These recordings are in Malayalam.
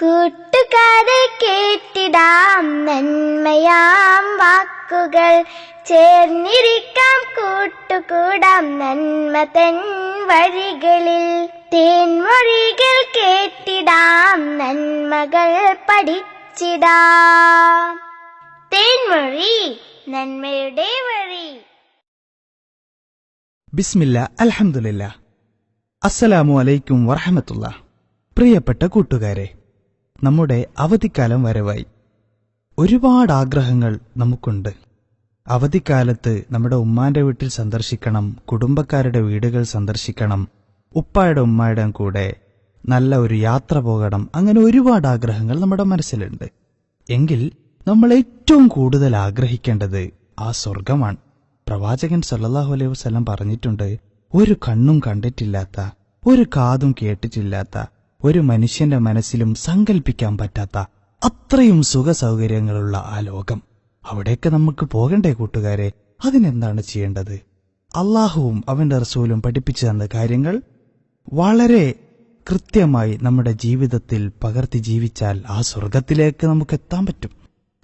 കൂട്ടുകാരെ കേട്ടിടാം നന്മയാം വാക്കുകൾ. ചേർന്നിരിക്കാം കൂട്ടുകൂടാം നന്മ തൻ വഴികളിൽ. തേൻമൊഴികൾ കേട്ടിടാം നന്മകൾ പഠിച്ചിടാം. തേൻമൊഴി നന്മയുടെ വഴി. ബിസ്മില്ല അലഹമുല്ല അസ്സലാമു അലൈക്കും വറഹമത്തുള്ള. പ്രിയപ്പെട്ട കൂട്ടുകാരെ നമ്മുടെ അവധിക്കാലം വരവായി. ഒരുപാട് ആഗ്രഹങ്ങൾ നമുക്കുണ്ട്. അവധിക്കാലത്ത് നമ്മുടെ ഉമ്മാന്റെ വീട്ടിൽ സന്ദർശിക്കണം കുടുംബക്കാരുടെ വീടുകൾ സന്ദർശിക്കണം ഉപ്പായുടെ ഉമ്മായുടെ കൂടെ നല്ല ഒരു യാത്ര പോകണം അങ്ങനെ ഒരുപാട് ആഗ്രഹങ്ങൾ നമ്മുടെ മനസ്സിലുണ്ട്. എങ്കിൽ നമ്മൾ ഏറ്റവും കൂടുതൽ ആഗ്രഹിക്കേണ്ടത് ആ സ്വർഗമാണ് പ്രവാചകൻ സല്ലാഹു അലൈഹി വസല്ലം പറഞ്ഞിട്ടുണ്ട് ഒരു കണ്ണും കണ്ടിട്ടില്ലാത്ത ഒരു കാതും കേട്ടിട്ടില്ലാത്ത ഒരു മനുഷ്യന്റെ മനസ്സിലും സങ്കല്പിക്കാൻ പറ്റാത്ത അത്രയും സുഖ സൗകര്യങ്ങളുള്ള ആ ലോകം. അവിടേക്ക് നമുക്ക് പോകണ്ടേ കൂട്ടുകാരെ? അതിനെന്താണ് ചെയ്യേണ്ടത്? അള്ളാഹുവും അവന്റെ റസൂലും പഠിപ്പിച്ചു തന്ന കാര്യങ്ങൾ വളരെ കൃത്യമായി നമ്മുടെ ജീവിതത്തിൽ പകർത്തി ജീവിച്ചാൽ ആ സ്വർഗത്തിലേക്ക് നമുക്ക് എത്താൻ പറ്റും.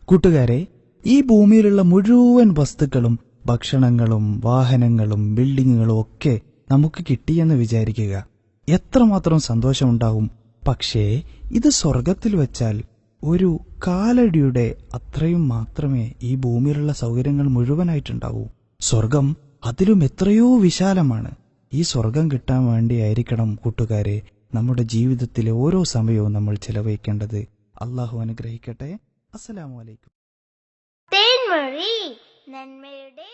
കൂട്ടുകാരെ ഈ ഭൂമിയിലുള്ള മുഴുവൻ വസ്തുക്കളും ഭക്ഷണങ്ങളും വാഹനങ്ങളും ബിൽഡിങ്ങുകളും ഒക്കെ നമുക്ക് കിട്ടിയെന്ന് വിചാരിക്കുക. എത്രമാത്രം സന്തോഷമുണ്ടാവും. പക്ഷേ ഇത് സ്വർഗത്തിൽ വെച്ചാൽ ഒരു കാലടിയുടെ അത്രയും മാത്രമേ ഈ ഭൂമിയിലുള്ള സൗകര്യങ്ങൾ മുഴുവനായിട്ടുണ്ടാവൂ. സ്വർഗം അതിലും എത്രയോ വിശാലമാണ്. ഈ സ്വർഗം കിട്ടാൻ വേണ്ടിയായിരിക്കണം കൂട്ടുകാരെ നമ്മുടെ ജീവിതത്തിലെ ഓരോ സമയവും നമ്മൾ ചെലവഴിക്കേണ്ടത്. അള്ളാഹു അനുഗ്രഹിക്കട്ടെ. അസ്സലാമലൈക്കും നന്മയുടെ